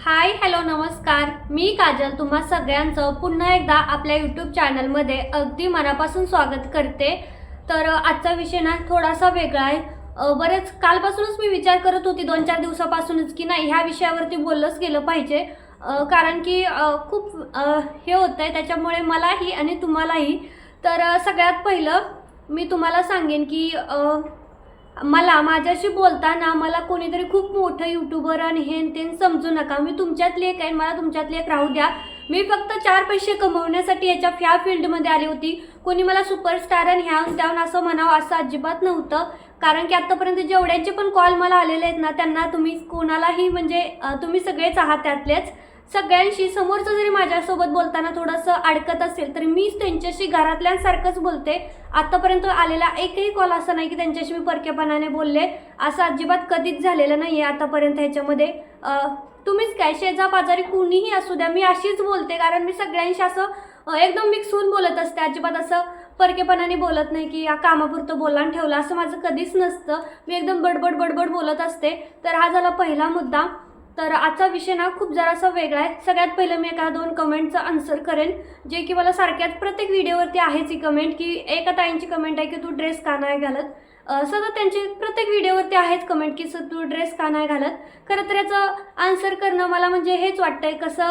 Hi hello नमस्कार. मी काजल. तुम्हा सगळ्यांचं पुन्हा एकदा आपल्या यूट्यूब चॅनलमध्ये अगदी मनापासून स्वागत करते. तर आजचा विषय ना थोडासा वेगळा आहे. बरेच कालपासूनच मी विचार करत होती दोन चार दिवसापासूनच की नाही ह्या विषयावरती बोललंच गेलं पाहिजे. कारण की खूप हे होतं आहे त्याच्यामुळे मलाही आणि तुम्हालाही. तर सगळ्यात पहिलं मी तुम्हाला सांगेन की मला माझ्याशी बोलताना मला कोणीतरी खूप मोठं यूट्यूबर आणि हे तेन ते समजू नका. मी तुमच्यातली एक आहे मला तुमच्यातली एक राहू द्या. मी फक्त चार पैसे कमवण्यासाठी याच्या ह्या फील्डमध्ये आली होती. कोणी मला सुपरस्टार आणि ह्याहून त्याहून असं म्हणावं असं अजिबात नव्हतं. कारण की आत्तापर्यंत जेवढ्यांचे पण कॉल मला आलेले आहेत ना त्यांना तुम्ही कोणालाही म्हणजे तुम्ही सगळेच आहात त्यातलेच. सगळ्यांशी समोरचं जरी माझ्यासोबत बोलताना थोडंसं अडकत असेल तर मीच त्यांच्याशी घरातल्यांसारखंच बोलते. आत्तापर्यंत आलेला एकही कॉल असा नाही की त्यांच्याशी मी परकेपणाने बोलले. असं अजिबात कधीच झालेलं नाही आहे आतापर्यंत ह्याच्यामध्ये. तुम्हीच काय शेजापाजारी कुणीही असू द्या मी अशीच बोलते कारण मी सगळ्यांशी असं एकदम मिक्स होऊन बोलत असते. अजिबात असं परकेपणाने बोलत नाही की या कामापुरतं बोलान आणि ठेवलं असं माझं कधीच नसतं. मी एकदम बडबड बडबड बोलत असते. तर हा झाला पहिला मुद्दा. तर आजचा विषय ना खूप जरासा वेगळा आहे. सगळ्यात पहिलं मी एका दोन कमेंटचं आन्सर करेन. जे की मला सारख्याच प्रत्येक व्हिडिओवरती आहेच ही कमेंट की एका ताईंची कमेंट आहे की तू ड्रेस का नाही घालत? अं, सतत त्यांची प्रत्येक व्हिडिओवरती आहेच कमेंट की सर तू ड्रेस का नाही घालत? खरं तर याचं आन्सर करणं मला म्हणजे हेच वाटतंय कसं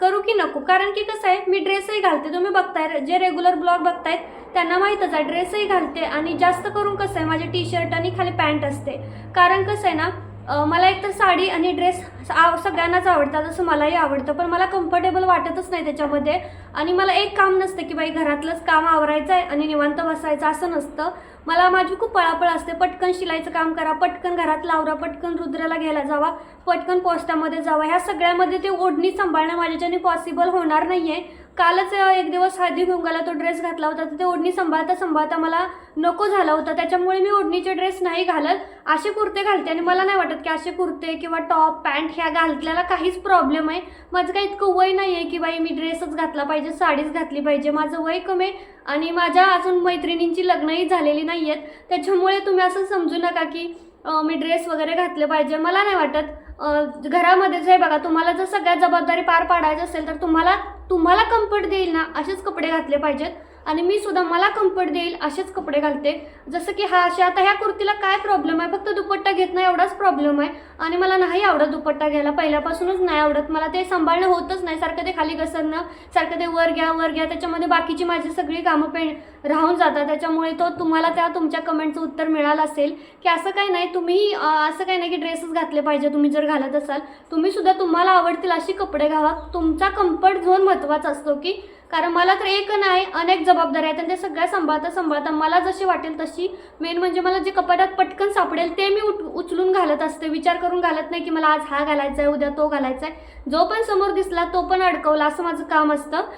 करू की नको? कारण की कसं आहे मी ड्रेसही घालते. तुम्ही बघताय जे रेग्युलर ब्लॉग बघतायत त्यांना माहीतच आहे ड्रेसही घालते. आणि जास्त करून कसं आहे माझे टी शर्ट आणि खाली पॅन्ट असते. कारण कसं आहे ना मला एकतर साडी आणि ड्रेस आव सगळ्यांनाच आवडतात असं मलाही आवडतं पण मला कम्फर्टेबल वाटतच नाही त्याच्यामध्ये. आणि मला एक काम नसतं की बाई घरातलंच काम आवरायचं आहे आणि निवांत बसायचं असं नसतं. मला माझी खूप पळापळ असते पटकन शिलाईचं काम करा पटकन घरात आवरा पटकन रुद्राला घ्यायला जावा पटकन पोस्टामध्ये जावा. ह्या सगळ्यामध्ये ते ओढणी सांभाळणं माझ्याच्याने पॉसिबल होणार नाही आहे कालच एक दिवस हळदी कुंकाला तो ड्रेस घातला होता. तर ते ओढणी सांभाळता सांभाळता मला नको झाला होता. त्याच्यामुळे मी ओढणीचे ड्रेस नाही घालत. असे कुर्ते घालते आणि मला नाही वाटत की असे कुर्ते किंवा टॉप पॅन्ट ह्या घातल्याला काहीच प्रॉब्लेम आहे. माझं काही इतकं वय नाही आहे की बाई मी ड्रेसच घातला पाहिजे साडीच घातली पाहिजे. माझं वय कमी आहे आणि माझ्या अजून मैत्रिणींची लग्नही झालेली नाही आहेत त्याच्यामुळे तुम्ही असं समजू नका की मी ड्रेस वगैरे घातले पाहिजे. मला नाही वाटत घरामध्ये घरामध्येच आहे बघा तुम्हाला जर सगळ्यात जबाबदारी पार पाडायची असेल तर तुम्हाला तुम्हाला कम्फर्ट देईल ना असेच कपडे घातले पाहिजेत. आणि मी सुद्धा मला कम्फर्ट देईल असेच कपडे घालते. जसं की हा अशा आता ह्या कुर्तीला काय प्रॉब्लेम आहे? फक्त दुपट्टा घेत नाही एवढाच प्रॉब्लेम आहे. आणि मला नाही आवडत दुपट्टा घ्यायला. पहिल्यापासूनच नाही आवडत. मला ते सांभाळणं होतच नाही. सारखं ते खाली घसरणं सारखं ते वर घ्या वर घ्या. त्याच्यामध्ये बाकीची माझी सगळी कामं पे राहून जातात. त्याच्यामुळे तो तुम्हाला त्या तुमच्या कमेंटचं उत्तर मिळालं असेल की असं काही नाही तुम्ही असं काही नाही की ड्रेसच घातले पाहिजे तुम्ही जर घालत असाल. तुम्ही सुद्धा तुम्हाला आवडतील अशी कपडे घावा. तुमचा कम्फर्ट झोन महत्त्वाचा असतो की कारण मला तर एक नाही अनेक जबाबदाऱ्या आहेत आणि ते सगळ्या सांभाळता सांभाळता मला जशी वाटेल तशी मेन म्हणजे मला जे कपाटात पटकन सापडेल ते मी उठ उचलून घालत असते. विचार करून घालत नाही की मला आज हा घालायचा आहे उद्या तो घालायचा आहे जो पण समोर दिसला तो पण अडकवला असं माझं काम असतं.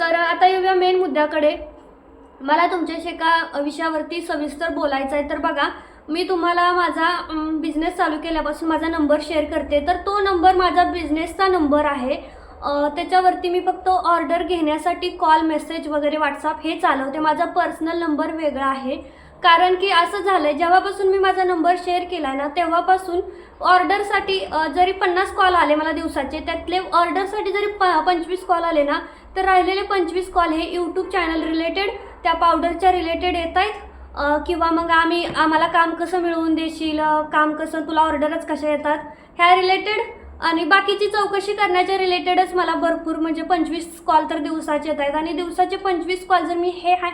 तर आता येऊया मेन मुद्द्याकडे. मला तुमच्याशी एका विषयावरती सविस्तर बोलायचं आहे तर बघा मी तुम्हाला माझा बिझनेस चालू केल्यापासून माझा नंबर शेअर करते. तर तो नंबर माझा बिझनेसचा नंबर आहे. त्याच्यावरती मी फक्त ऑर्डर घेण्यासाठी कॉल मेसेज वगैरे व्हॉट्सअप हे चालवते. माझा पर्सनल नंबर वेगळा आहे. कारण की असं झालं आहे जेव्हापासून मी माझा नंबर शेअर केला ना तेव्हापासून ऑर्डरसाठी जरी पन्नास कॉल आले मला दिवसाचे त्यातले ऑर्डरसाठी जरी प पंचवीस कॉल आले ना तर राहिलेले पंचवीस कॉल हे यूट्यूब चॅनल रिलेटेड त्या पावडरच्या रिलेटेड येत आहेत. किंवा मग आम्ही आम्हाला काम कसं मिळवून देशील काम कसं तुला ऑर्डरच कशा येतात ह्या रिलेटेड आणि बाकीची चौकशी करण्याच्या रिलेटेडच मला भरपूर म्हणजे पंचवीस कॉल तर दिवसाचे येत आहेत. आणि दिवसाचे पंचवीस कॉल जर मी हे हॅ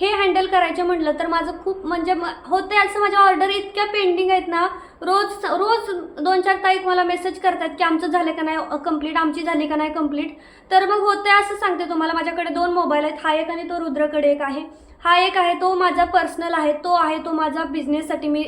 हे हँडल करायचे म्हटलं तर माझं खूप म्हणजे म- होते असं माझ्या ऑर्डर इतक्या पेंडिंग आहेत ना रोज रोज दोन चार तारीख मला मेसेज करतात की आमचं झालं का नाही कंप्लीट आमची झाली का नाही कंप्लीट तर मग होते असं सांगते तुम्हाला माझ्याकडे दोन मोबाईल आहेत हा एक आणि तो रुद्रकडे एक आहे. हा एक आहे तो माझा पर्सनल आहे तो आहे तो माझा बिझनेससाठी मी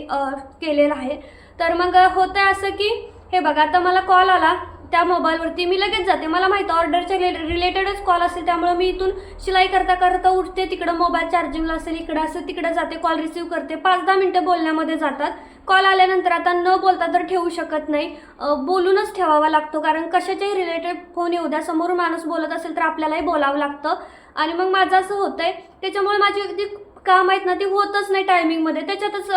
केलेला आहे. तर मग होतं असं की हे बघा आता मला कॉल आला. त्या मोबाईलवरती मी लगेच जाते. मला माहिती ऑर्डरच्या रिलेटेडच कॉल असेल त्यामुळे मी इथून शिलाई करता करता उठते. तिकडं मोबाईल चार्जिंगला असेल इकडं असेल तिकडं जाते. कॉल रिसीव करते. पाच दहा मिनटं बोलण्यामध्ये जातात. कॉल आल्यानंतर आता न बोलता तर ठेवू शकत नाही. बोलूनच ठेवावा लागतो कारण कशाच्याही रिलेटेड फोन येऊ द्या. समोर माणूस बोलत असेल तर आपल्यालाही बोलावं लागतं. आणि मग माझं असं होतं आहे त्याच्यामुळे माझी अगदी काम आहेत ना ते होतच नाही टायमिंगमध्ये त्याच्यातच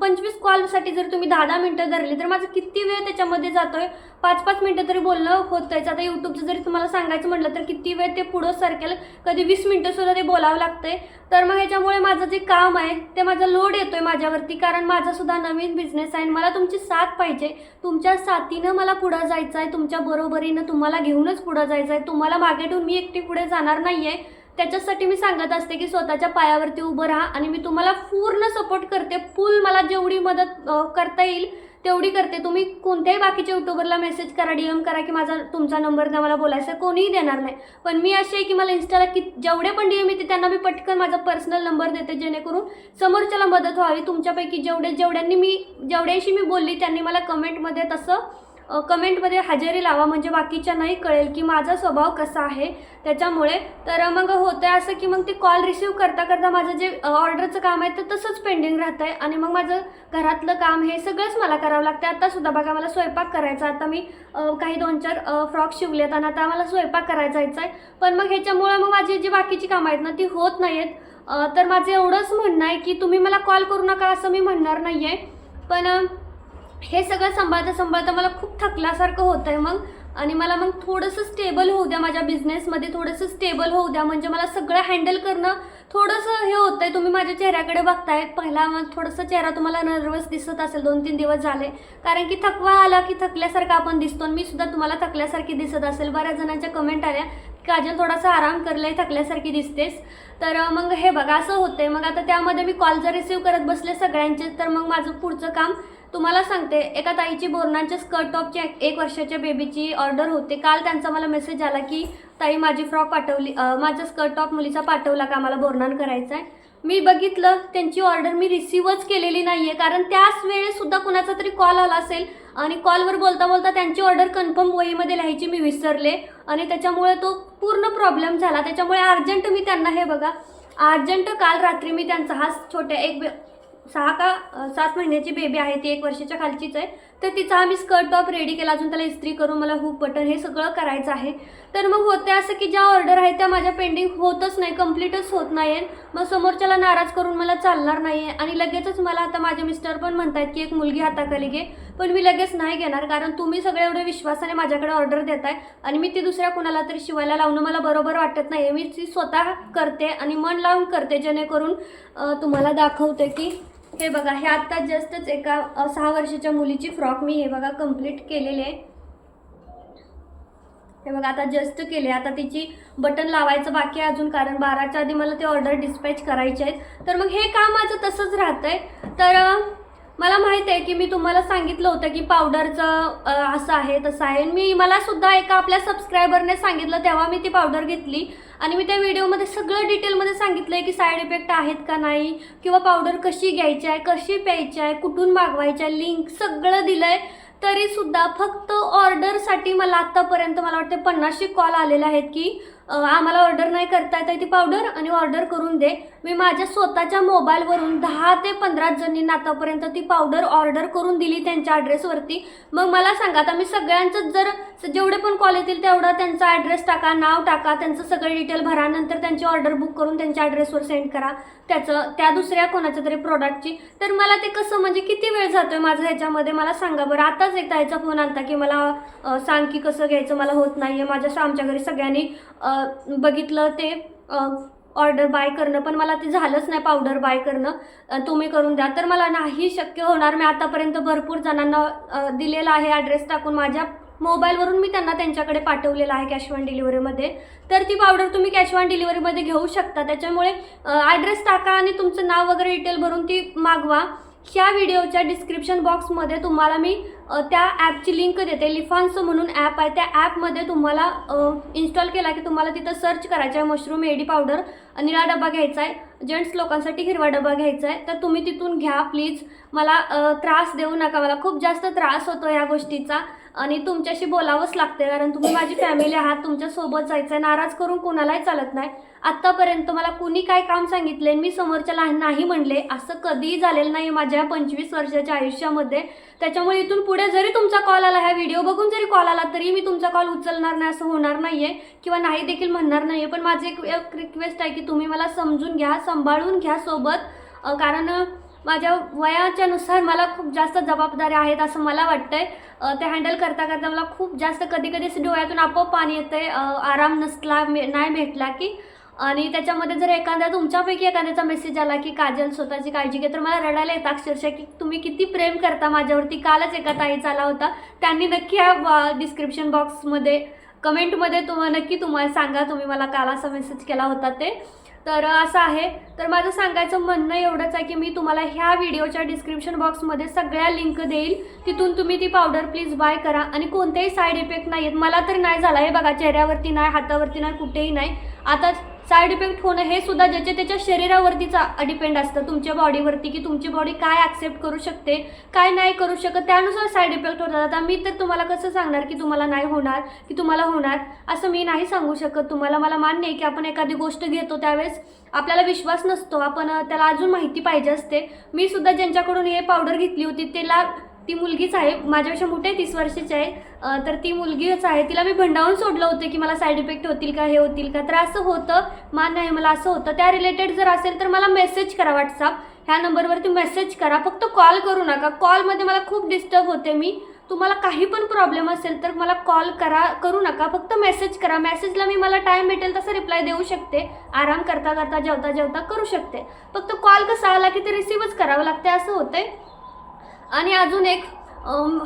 पंचवीस कॉलसाठी जर तुम्ही दहा दहा मिनटं धरली तर माझं किती वेळ त्याच्यामध्ये जातो आहे पाच पाच मिनटं तरी बोलणं होतंयच आता यूट्यूबचं जरी तुम्हाला सांगायचं म्हटलं तर किती वेळ ते पुढं सरकेल कधी वीस मिनटंसुद्धा ते बोलावं लागतंय. तर मग ह्याच्यामुळे माझं जे काम आहे ते माझा लोड येतो आहे माझ्यावरती कारण माझासुद्धा नवीन बिझनेस आहे आणि मला तुमची साथ पाहिजे. तुमच्या साथीनं मला पुढं जायचं आहे तुमच्या बरोबरीनं तुम्हाला घेऊनच पुढं जायचं आहे तुम्हाला मागे ठेवून मी एकटी पुढे जाणार नाही आहे त्याच्यासाठी मी सांगत असते की स्वतःच्या पायावरती उभं राहा आणि मी तुम्हाला पूर्ण सपोर्ट करते. फुल मला जेवढी मदत करता येईल तेवढी करते. तुम्ही कोणत्याही बाकीच्या युट्यूबरला मेसेज करा डी एम करा की माझा तुमचा नंबर द्या मला बोलायचं कोणीही देणार नाही. पण मी अशी आहे की मला इन्स्टाला की जेवढे पण डी एम येते त्यांना मी पटकन माझा पर्सनल नंबर देते जेणेकरून समोरच्याला मदत व्हावी. तुमच्यापैकी जेवढे जेवढ्यांनी मी जेवढ्याशी मी बोलली त्यांनी मला कमेंटमध्ये तसं कमेंटमध्ये हजेरी लावा म्हणजे बाकीच्या नाही कळेल की माझा स्वभाव कसा आहे. त्याच्यामुळे तर मग होतं आहे असं की मग ते कॉल रिसीव करता करता माझं जे ऑर्डरचं काम आहे ते तसंच पेंडिंग राहतं आहे आणि मग माझं घरातलं काम हे सगळंच मला करावं लागतं आत्तासुद्धा बघा मला स्वयंपाक करायचा आता मी काही दोन चार फ्रॉक शिवलेत आणि आता मला स्वयंपाक करायचा आहे पण मग ह्याच्यामुळे मग माझी जी बाकीची कामं आहेत ना ती होत नाही आहेत तर माझं एवढंच म्हणणं आहे की तुम्ही मला कॉल करू नका असं मी म्हणणार नाही आहे पण हे सगळं सांभाळता सांभाळता मला खूप थकल्यासारखं होतं आहे मग. आणि मला मग थोडंसं स्टेबल होऊ द्या माझ्या बिझनेसमध्ये थोडंसं स्टेबल होऊ द्या. म्हणजे मला सगळं हँडल करणं थोडंसं हे होतं आहे तुम्ही माझ्या चेहऱ्याकडे बघताय पहिला मग थोडंसं चेहरा तुम्हाला नर्वस दिसत असेल. दोन तीन दिवस झाले. कारण की थकवा आला की थकल्यासारखं आपण दिसतो. आणि मी सुद्धा तुम्हाला थकल्यासारखी दिसत असेल. बऱ्याच जणांच्या कमेंट आल्या काजल थोडासा आराम करलाय थकल्यासारखी दिसतेस. तर मग हे बघा असं होतंय. मग आता त्यामध्ये मी कॉल जर रिसीव करत बसले सगळ्यांचे तर मग माझं पुढचं काम तुम्हाला सांगते एका ताईची बोरणांच्या स्कर्ट टॉपची एक- वर्षाच्या बेबीची ऑर्डर होते. काल त्यांचा मला मेसेज आला की ताई माझी फ्रॉक पाठवली माझ्या माझा स्कर्ट टॉप मुलीचा पाठवला का? मला बोरणान करायचा आहे मी बघितलं त्यांची ऑर्डर मी रिसीवच केलेली नाही आहे कारण त्याच वेळेसुद्धा कुणाचा तरी कॉल आला असेल आणि कॉलवर बोलता बोलता त्यांची ऑर्डर कन्फर्म वहीमध्ये लिहायची मी विसरले आणि त्याच्यामुळे तो पूर्ण प्रॉब्लेम झाला. त्याच्यामुळे अर्जंट मी त्यांना हे बघा अर्जंट काल रात्री मी त्यांचा हा छोट्या एक बे- सहा का सात महिन्याची बेबी आहे ती एक वर्षाच्या खालचीच आहे. तर तिचा आम्ही स्कर्ट टॉप रेडी केला अजून त्याला इस्त्री करून मला हुक बटन हे सगळं करायचं आहे. तर मग होते असं की ज्या ऑर्डर आहेत त्या माझ्या पेंडिंग होतच नाही कम्प्लीटच होत नाही आहे मग समोरच्याला नाराज करून मला चालणार नाही आहे आणि लगेचच मला आता माझे मिस्टर पण म्हणतायत की एक मुलगी हाताखाली घे. पण मी लगेच नाही घेणार कारण तुम्ही सगळे एवढे विश्वासाने माझ्याकडे ऑर्डर देताय. आणि मी ती दुसऱ्या कुणाला तरी शिवायला लावणं मला बरोबर वाटत नाही मी ती स्वतः करते आणि मन लावून करते जेणेकरून तुम्हाला दाखवते की हे बघा हे आत्ता जस्टच एका सहा वर्षाच्या मुलीची फ्रॉक मी हे बघा कंप्लीट केलेले आहे. हे बघा आता जस्ट केले आता तिची बटन लावायचं बाकी आहे अजून कारण बाराच्या आधी मला ते ऑर्डर डिस्पॅच करायचे आहेत. तर मग हे काम माझं तसंच राहतंय? तर मला माहीत आहे की मी तुम्हाला सांगितलं होतं की पावडरचं असं आहे तसं आहे. मी मला सुद्धा एका आपल्या सबस्क्रायबरने सांगितलं तेव्हा मी ती पावडर घेतली. आणि मी त्या व्हिडिओमध्ये सगळं डिटेलमध्ये सांगितलं आहे की साईड इफेक्ट आहेत का नाही किंवा पावडर कशी घ्यायची आहे कशी प्यायची आहे कुठून मागवायची आहे लिंक सगळं दिलं आहे तरीसुद्धा फक्त ऑर्डरसाठी मला आत्तापर्यंत मला वाटते पन्नासशे कॉल आलेले आहेत की आम्हाला ऑर्डर नाही करता येत आहे ती पावडर आणि ऑर्डर करून दे. मी माझ्या स्वतःच्या मोबाईलवरून दहा ते पंधरा जणींना आतापर्यंत ती पावडर ऑर्डर करून दिली त्यांच्या ॲड्रेसवरती मग मला सांगा आता मी सगळ्यांचंच जर जेवढे पण कॉल येतील तेवढा त्यांचा ॲड्रेस टाका नाव टाका त्यांचं सगळं डिटेल भरा नंतर त्यांची ऑर्डर बुक करून त्यांच्या ॲड्रेसवर सेंड करा. त्याचं त्या दुसऱ्या कोणाच्या तरी प्रोडक्टची तर मला ते कसं म्हणजे किती वेळ जातोय माझं ह्याच्यामध्ये? मला सांगा बरं. आताच एकदा ह्याचा फोन आलता की मला सांग की कसं घ्यायचं? मला होत नाही आहे माझ्या आमच्या घरी सगळ्यांनी बघितलं ते ऑर्डर बाय करणं पण मला ते झालंच नाही पावडर बाय करणं. तुम्ही करून द्या. तर मला नाही शक्य होणार. मी आतापर्यंत भरपूर जणांना दिलेला आहे ॲड्रेस टाकून माझ्या मोबाईलवरून मी त्यांना त्यांच्याकडे पाठवलेलं आहे कॅश ऑन डिलिव्हरीमध्ये तर ती पावडर तुम्ही कॅश ऑन डिलिव्हरीमध्ये घेऊ शकता. त्याच्यामुळे ॲड्रेस टाका आणि तुमचं नाव वगैरे डिटेल भरून ती मागवा. ह्या व्हिडिओच्या डिस्क्रिप्शन बॉक्समध्ये तुम्हाला मी त्या ॲपची लिंक देते. लिफान्स म्हणून ॲप आहे. त्या ॲपमध्ये तुम्हाला इन्स्टॉल केला की तुम्हाला तिथं सर्च करायचं आहे मशरूम एडी पावडर निळा डबा घ्यायचा आहे. जेंट्स लोकांसाठी हिरवा डबा घ्यायचा आहे. तर तुम्ही तिथून घ्या प्लीज मला त्रास देऊ नका. मला खूप जास्त त्रास होतो या गोष्टीचा. आणि तुमच्याशी बोलावंच लागते कारण तुम्ही माझी फॅमिली आहात तुमच्यासोबत जायचं आहे नाराज करून कोणालाही चालत नाही. आत्तापर्यंत मला कुणी काय काम सांगितले मी समोरच्याला नाही म्हणले असं कधीही झालेलं नाही माझ्या पंचवीस वर्षाच्या आयुष्यामध्ये. त्याच्यामुळे इथून पुढे जरी तुमचा कॉल आला ह्या व्हिडिओ बघून जरी कॉल आला तरी मी तुमचा कॉल उचलणार नाही असं होणार नाही आहे किंवा नाही देखील म्हणणार नाही आहे पण माझी एक रिक्वेस्ट आहे की तुम्ही मला समजून घ्या सांभाळून घ्या सोबत. कारण माझ्या वयाच्या नुसार मला खूप जास्त जबाबदाऱ्या आहेत असं मला वाटतंय. आहे ते हँडल करता करता मला खूप जास्त कधी कधी डोळ्यातून आपोआप पाणी येतंय. आहे आराम नसला मे नाही भेटला की. आणि त्याच्यामध्ये जर एखाद्या तुमच्यापैकी एखाद्याचा मेसेज आला की काजल स्वतःची काळजी घे तर मला रडायला येतं अक्षरशः की तुम्ही किती प्रेम करता माझ्यावरती. कालच एका ताईचा आला होता. त्यांनी नक्की ह्या डिस्क्रिप्शन बॉक्समध्ये कमेंटमध्ये तुम्हाला नक्की तुम्हाला सांगा तुम्ही मला काल असा मेसेज केला होता ते. तर असं आहे. तर माझं सांगायचं म्हणणं एवढंच आहे की मी तुम्हाला ह्या व्हिडिओच्या डिस्क्रिप्शन बॉक्समध्ये सगळ्या लिंक देईल. तिथून तुम्ही ती पावडर प्लीज बाय करा. आणि कोणतेही साईड इफेक्ट नाही आहेत मला तर नाही झाला. हे बघा चेहऱ्यावरती नाही हातावरती नाही कुठेही नाही. आता साईड इफेक्ट होणं हे सुद्धा ज्याच्या त्याच्या शरीरावरतीचा डिपेंड असतं. तुमच्या बॉडीवरती की तुमची बॉडी काय ॲक्सेप्ट करू शकते काय नाही करू शकत त्यानुसार साईड इफेक्ट होतात. आता मी तर तुम्हाला कसं सांगणार की तुम्हाला नाही होणार की तुम्हाला होणार असं मी नाही सांगू शकत. तुम्हाला मला मान्य आहे की आपण एखादी गोष्ट घेतो त्यावेळेस आपल्याला विश्वास नसतो. आपण त्याला अजून माहिती पाहिजे असते. मी सुद्धा ज्यांच्याकडून हे पावडर घेतली होती त्याला ती मुलगीच आहे. माझ्यापेक्षा मोठे तीस वर्षाची आहे. तर ती मुलगीच आहे. तिला मी भंडावून सोडलं होतं की मला साईड इफेक्ट होतील का हे होतील का. तर असं होतं. मान्य आहे मला असं होतं. त्या रिलेटेड जर असेल तर मला मेसेज करा व्हॉट्सअप ह्या नंबरवरती मेसेज करा. फक्त कॉल करू नका. कॉलमध्ये मला खूप डिस्टर्ब होते मी. तुम्हाला काही पण प्रॉब्लेम असेल तर मला कॉल करा करू नका. फक्त मेसेज करा. मेसेजला मी मला टाईम भेटेल तसा रिप्लाय देऊ शकते. आराम करता करता जेवता जेवता करू शकते. फक्त कॉल कसा आला की ते रिसीवच करावं लागते असं होतंय. आणि अजून एक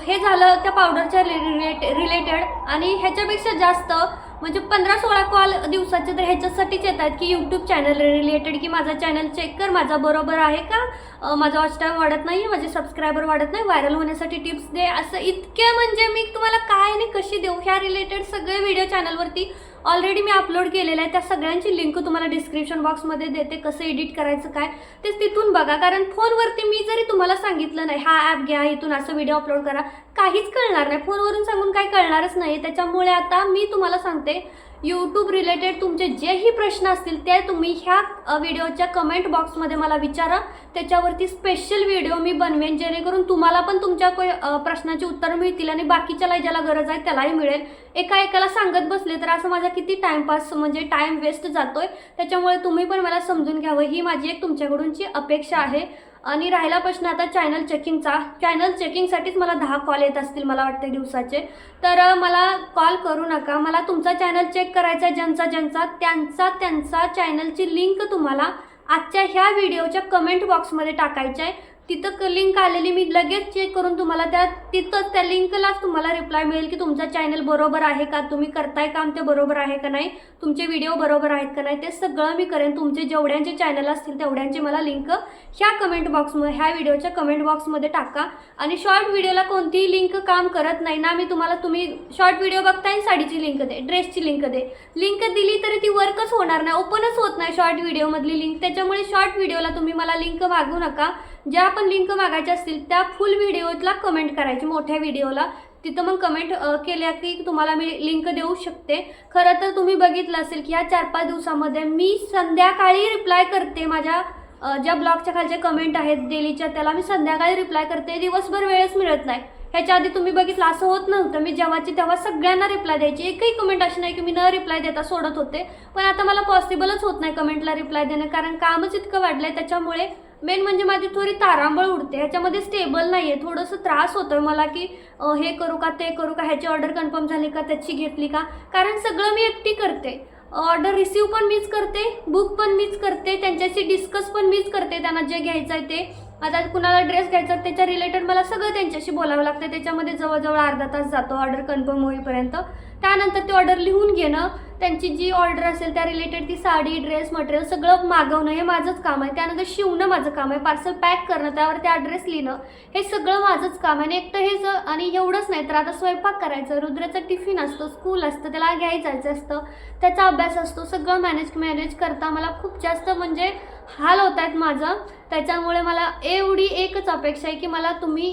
हे झालं त्या पावडरच्या रिलेट रिलेटेड आणि ह्याच्यापेक्षा जास्त म्हणजे पंधरा सोळा कॉल दिवसाचे तर ह्याच्यासाठीच येत आहेत की यूट्यूब चॅनल रिलेटेड की माझा चॅनल चेक कर माझा बरोबर आहे का? माझा वॉच टाईम वाढत नाही आहे माझे सबस्क्रायबर वाढत नाही व्हायरल होण्यासाठी टिप्स दे असं इतके म्हणजे मी तुम्हाला काय आणि कशी देऊ? ह्या रिलेटेड सगळे व्हिडिओ चॅनलवरती ऑलरेडी मी अपलोड केलेलं आहे. त्या सगळ्यांची लिंक तुम्हाला डिस्क्रिप्शन बॉक्समध्ये देते. कसं एडिट करायचं काय? तेच तिथून बघा. कारण फोनवरती मी जरी तुम्हाला सांगितलं नाही हा ॲप घ्या इथून असं व्हिडिओ अपलोड करा. काहीच कळणार नाही. फोनवरून सांगून काही कळणारच नाही. त्याच्यामुळे आता मी तुम्हाला सांगते यूट्यूब रिलेटेड तुमचे जेही प्रश्न असतील ते तुम्ही ह्या व्हिडिओच्या कमेंट बॉक्समध्ये मला विचारा. त्याच्यावरती स्पेशल व्हिडिओ मी बनवेन जेणेकरून तुम्हाला पण तुमच्या प्रश्नाची उत्तरं मिळतील आणि बाकीच्याला ज्याला गरज आहे त्यालाही मिळेल. एका एकाला सांगत बसले तर असं माझा किती टाईमपास म्हणजे टाईम वेस्ट जातोय. त्याच्यामुळे तुम्ही पण मला समजून घ्यावं. ही माझी एक तुमच्याकडूनची अपेक्षा आहे. आणि राहिला प्रश्न आता चॅनल चेकिंगचा चॅनल चेकिंगसाठीच मला दहा कॉल येत असतील मला वाटते दिवसाचे. तर मला कॉल करू नका. मला तुमचा चॅनल चेक करायचा आहे ज्यांचा ज्यांचा त्यांचा त्यांचा चॅनलची लिंक तुम्हाला आजच्या ह्या व्हिडिओच्या कमेंट बॉक्समध्ये टाकायच्या आहे. तिथं लिंक आलेली मी लगेच चेक करून तुम्हाला त्या तिथंच त्या लिंकलाच तुम्हाला रिप्लाय मिळेल की तुमचा चॅनल बरोबर आहे का? तुम्ही करताय काम ते बरोबर आहे का नाही? तुमचे व्हिडिओ बरोबर आहेत का नाही? ते सगळं मी करेन. तुमचे जेवढ्यांचे चॅनल असतील तेवढ्यांचे मला लिंक ह्या कमेंट बॉक्समध्ये ह्या व्हिडिओच्या कमेंट बॉक्समध्ये टाका. आणि शॉर्ट व्हिडिओला कोणतीही लिंक काम करत नाही ना मी तुम्हाला तुम्ही शॉर्ट व्हिडिओ बघताय साडीची लिंक दे ड्रेसची लिंक दे. लिंक दिली तरी ती वर्कच होणार नाही ओपनच होत नाही शॉर्ट व्हिडिओमधली लिंक त्याच्यामुळे शॉर्ट व्हिडिओला तुम्ही मला लिंक मागू नका. ज्या पण लिंक मागायच्या असतील त्या फुल व्हिडिओला कमेंट करायची मोठ्या व्हिडिओला तिथं मग कमेंट केल्या की तुम्हाला मी लिंक देऊ शकते. खरं तर तुम्ही बघितलं असेल की या चार पाच दिवसामध्ये मी संध्याकाळी रिप्लाय करते माझ्या ज्या ब्लॉगच्या खालचे कमेंट आहेत डेलीच्या त्याला मी संध्याकाळी रिप्लाय करते. दिवसभर वेळच मिळत नाही. ह्याच्या आधी तुम्ही बघितलं असं होत नव्हतं. मी जेव्हाची तेव्हा सगळ्यांना रिप्लाय द्यायची. एकही कमेंट अशी नाही की मी न रिप्लाय देता सोडत होते. पण आता मला पॉसिबलच होत नाही कमेंटला रिप्लाय देणं कारण कामच इतकं वाढलं आहे त्याच्यामुळे मेन म्हणजे माझी थोडी तारांबळ उडते. ह्याच्यामध्ये स्टेबल नाही आहे थोडंसं त्रास होतोय मला की हे करू का ते करू का ह्याची ऑर्डर कन्फर्म झाली का त्याची घेतली का? कारण सगळं मी एकटी करते. ऑर्डर रिसीव पण मीच करते बुक पण मीच करते त्यांच्याशी डिस्कस पण मीच करते त्यांना जे घ्यायचं आहे ते. आता कुणाला ड्रेस घ्यायचा त्याच्या रिलेटेड मला सगळं त्यांच्याशी बोलावं लागतं. त्याच्यामध्ये जवळजवळ अर्धा तास जातो ऑर्डर कन्फर्म होईपर्यंत. त्यानंतर ते ऑर्डर लिहून घेणं त्यांची जी ऑर्डर असेल त्या रिलेटेड ती साडी ड्रेस मटेरियल सगळं मागवणं हे माझंच काम आहे. त्यानंतर शिवणं माझं काम आहे. पार्सल पॅक करणं त्यावर त्या ॲड्रेस लिहिणं हे सगळं माझंच काम आहे. आणि एकटं हे आणि एवढंच नाही तर आता स्वयंपाक करायचं रुद्राचं टिफिन असतं स्कूल असतं त्याला घ्यायला जायचं असतं त्याचा अभ्यास असतो सगळं मॅनेज मॅनेज करता मला खूप जास्त म्हणजे हाल होत आहेत माझं. त्याच्यामुळे मला एवढी एकच अपेक्षा आहे की मला तुम्ही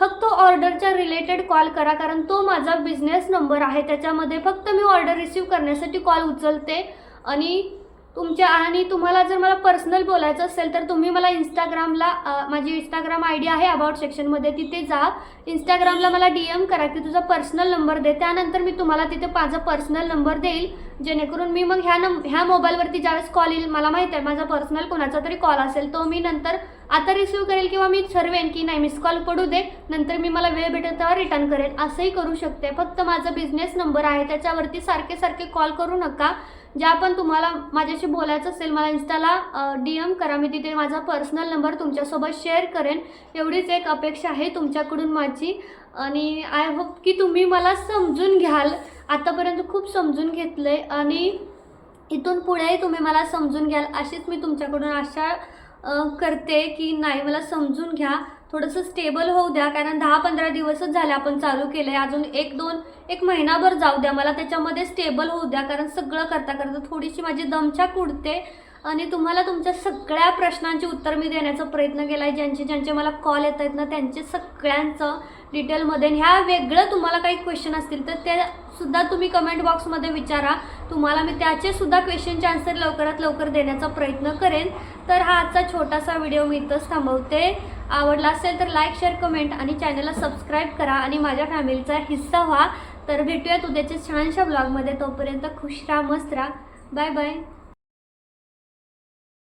फक्त ऑर्डरच्या रिलेटेड कॉल करा कारण तो माझा बिझनेस नंबर आहे. त्याच्यामध्ये फक्त मी ऑर्डर रिसीव करण्यासाठी कॉल उचलते. आणि तुमच्या आणि तुम्हाला जर मला पर्सनल बोलायचं असेल तर तुम्ही मला इंस्टाग्रामला माझी इंस्टाग्राम आय डी आहे अबाउट सेक्शनमध्ये तिथे जा. इंस्टाग्रामला मला डी एम करा की तुझा पर्सनल नंबर दे. त्यानंतर मी तुम्हाला तिथे माझा पर्सनल नंबर देईल. जेणेकरून मी मग ह्या नंब ह्या मोबाईलवरती ज्यावेळेस कॉल येईल मला माहीत आहे माझा पर्सनल कोणाचा तरी कॉल असेल तो मी नंतर आता रिसीव करेल किंवा मी ठरवेन की नाही मिस कॉल पडू दे नंतर मी मला वेळ भेटेल तेव्हा रिटर्न करेन असंही करू शकते. फक्त माझा बिझनेस नंबर आहे त्याच्यावरती सारखे सारखे कॉल करू नका. ज्या पण तुम्हाला माझ्याशी बोलायचं असेल मला इन्स्टाला डी एम करा. मी तिथे माझा पर्सनल नंबर तुमच्यासोबत शेअर करेन. एवढीच एक अपेक्षा आहे तुमच्याकडून माझी. आणि आय होप की तुम्ही मला समजून घ्याल. आतापर्यंत खूप समजून घेतलं आहे आणि इथून पुढेही तुम्ही मला समजून घ्याल. अशीच मी तुमच्याकडून आशा करते की नाही मला समजून घ्या. थोडंसं स्टेबल होऊ द्या कारण दहा पंधरा दिवसच झाले आपण चालू केलं आहे अजून एक दोन एक महिनाभर जाऊ द्या. मला त्याच्यामध्ये स्टेबल होऊ द्या कारण सगळं करता करता थोडीशी माझी दमछाक उडते. आणि तुम्हाला तुमच्या सगळ्या प्रश्नांची उत्तर मी देण्याचा प्रयत्न केला आहे ज्यांचे ज्यांचे मला कॉल येत आहेत ना त्यांचे सगळ्यांचं डिटेलमध्ये ह्या वेगळं तुम्हाला काही क्वेश्चन असतील तर ते सुद्धा तुम्ही कमेंट बॉक्समध्ये विचारा. तुम्हाला मी त्याचे सुद्धा क्वेश्चनचे आन्सर लवकरात लवकर देण्याचा प्रयत्न करेन. तर हा आजचा छोटासा व्हिडिओ मी इथंच थांबवते. आवडला असेल तर लाईक शेअर कमेंट आणि चॅनलला सबस्क्राईब करा आणि माझ्या फॅमिलीचा हिस्सा व्हा. तर भेटूयात उद्याच्या छानशा ब्लॉगमध्ये तोपर्यंत खुश राहा मस्त राहा. Bye bye